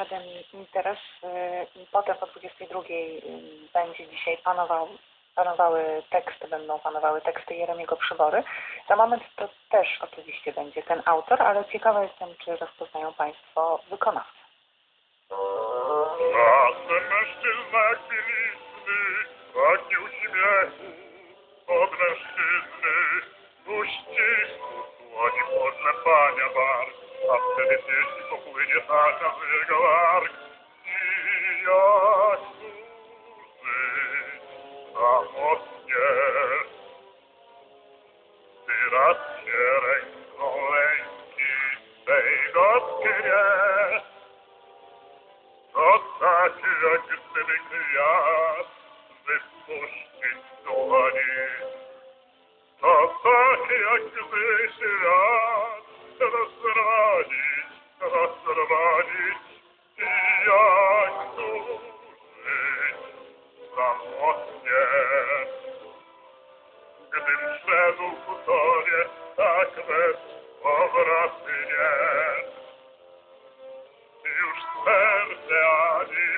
Akademii Interes. Y, Potem po 22 y, będzie dzisiaj panował, panowały teksty, będą panowały teksty Jeremiego Przybory. Za moment to też oczywiście będzie ten autor, ale ciekawa jestem, czy rozpoznają Państwo wykonawcę. Czasem mężczyzna jak bielizny, pragnie uśmiechu od mężczyzny. Uścisku dłoni podlepania bark, Oh, samotnie. Gdym szedł ku tobie, tak bez powrotu nie. Już serce ani